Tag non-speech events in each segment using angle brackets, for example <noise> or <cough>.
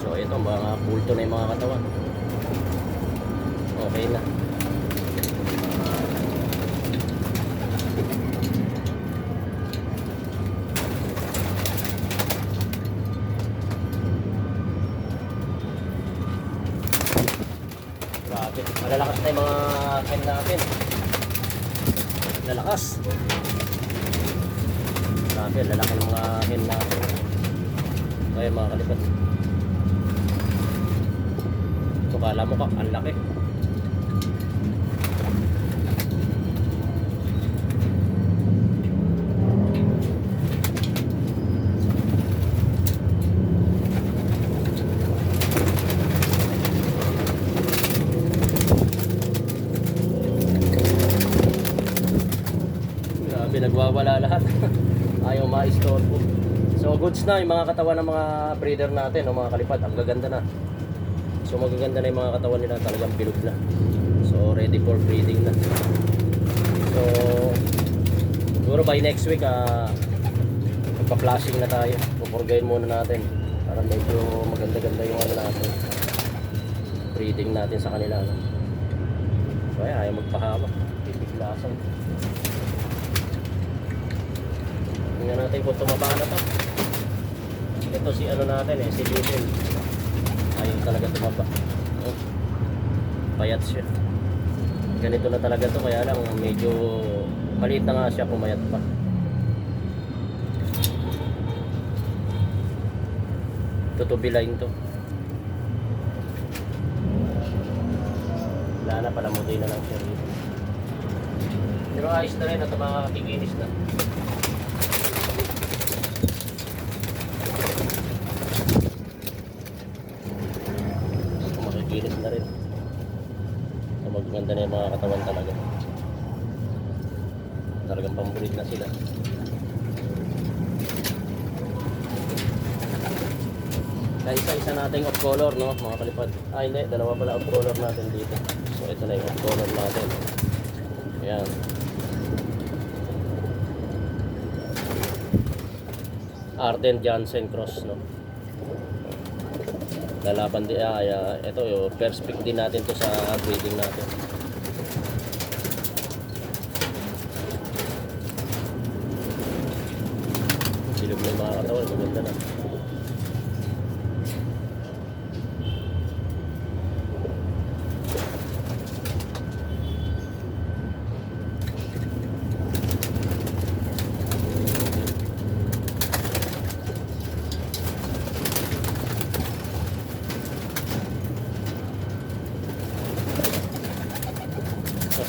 So ito, mga pulto na yung mga katawan. Okay na. Grabe. Malalakas na yung mga hen natin. Lalakas. Grabe, lalaki ng mga hen natin. Kaya mga kalipat. So kala mo ka, ang laki. Grabe, nagwawala lahat. <laughs> Ayaw ma-istorbo. So goods na yung mga katawan ng mga breeder natin, o mga kalipad, ang gaganda na. So magaganda na yung mga katawan nila, talagang bilog na. So ready for breeding na. So siguro by next week, ah, magpa-flashing na tayo. Pupurgayin muna natin para medyo maganda-ganda yung ano natin. Breeding natin sa kanila. So ayan, ayaw magpahaba. Pipiglasan. Natin kung tumaba na to. Ito si ano natin eh, si Little. Ayaw talaga tumaba. Oh. Payat siya. Ganito na talaga to kaya lang medyo maliit na nga siya pumayat pa. Tutubilain to. Wala na pala muti na lang siya rito. Pero ayos na rin at mga kikinis na. makikinis na rin so maganda na yung mga katawan talaga. Talagang pambulit na sila. Kaya isa-isa nating off color no mga kalipad. Ah hindi dalawa pala off color natin dito. So ito na yung off color natin. Ayan. Arden Jansen Cross no lalaban din ah, ah, ito yung first pick din natin to sa breeding natin. Silog na yung mga katawan maganda na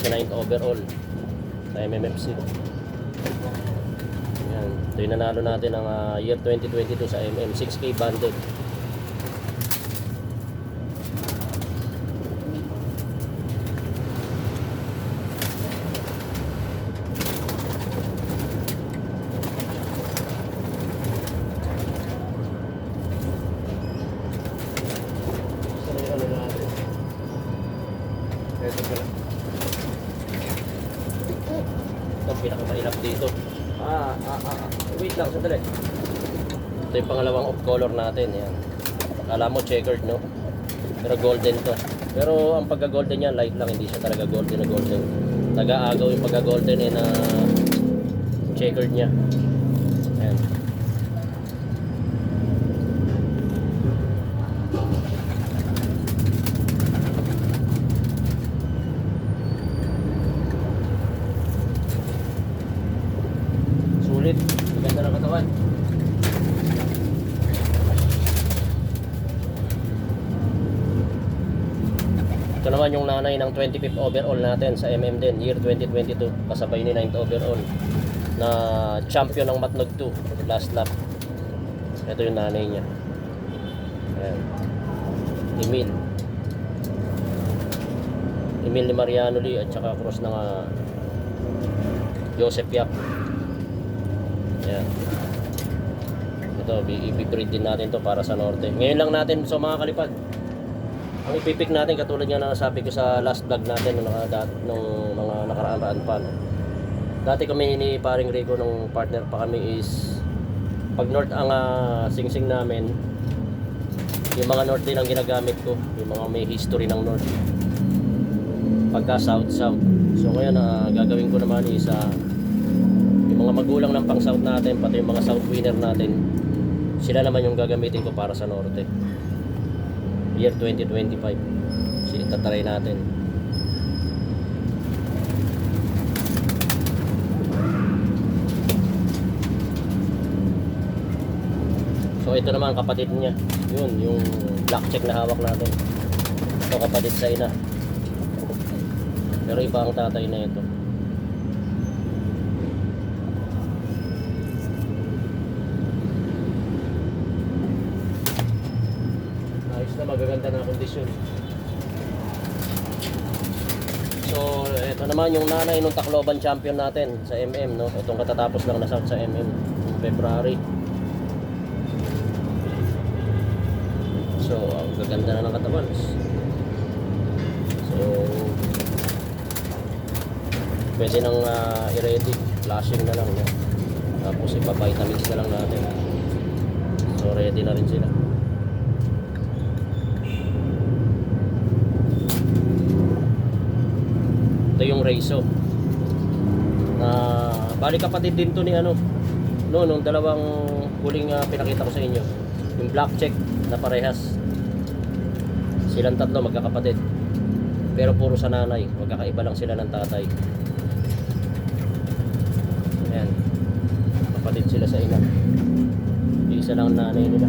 sa 9th overall sa MMFC yan ito yung nanalo natin ng ah, year 2022 sa MM 6K banded Saan yung ano natin? Ito pala. Ito ang pinakamahirap dito. Ah, ah, ah, ah. Wait lang, sandali. Ito yung pangalawang off color natin. Yan. Kala mo checkered, no? Pero golden to. Pero ang pagka-golden niya, light lang. Hindi siya talaga golden na golden. Taga-agaw yung pagka-golden eh na checkered niya. Ayan. Sulit. Maganda ng katawan. Ito naman yung nanay ng 25th overall natin sa MM din, year 2022. Kasabay ni 9th overall na champion ng Matnog 2 last lap. Ito yung nanay niya. Ayan. Emil. Emil ni Mariano Lee at saka cross ng ah, Joseph Yap. Ayan. Ito, i- ibibreed din natin to para sa norte. Ngayon lang natin, so mga kalipad, ang ipipik natin katulad nga na sabi ko sa last vlog natin nung, naka, nung mga nakaraan-raan pa. No? Dati kami ni paring Rico nung partner pa kami is pag north ang ah, singsing namin Yung mga North din ang ginagamit ko. Yung mga may history ng North. Pagka South, South. So ngayon, ah, gagawin ko naman is yung mga magulang ng pang South natin, pati yung mga South winner natin, sila naman yung gagamitin ko para sa Norte. Year 2025. So, itatry natin. So ito naman kapatid niya. Yun, yung black check na hawak natin. Ito kapatid sa ina. Pero iba ang tatay na ito. Ayos na magaganda na kondisyon. So, ito naman yung nanay nung Tacloban champion natin sa MM, no? Itong katatapos lang na South sa MM, February. So, ang gaganda na ng katawan. So, pwede nang ah, i-ready. Flashing na lang. No? Tapos ipa-vitamins na lang natin. So, ready na rin sila. Ito yung Reiso. Na bali kapatid din to ni ano. No, nung dalawang huling ah, pinakita ko sa inyo. Yung black check na parehas. Silang tatlo magkakapatid. Pero puro sa nanay, magkakaiba lang sila ng tatay. Ayan. Kapatid sila sa ina. Isa lang ang nanay nila.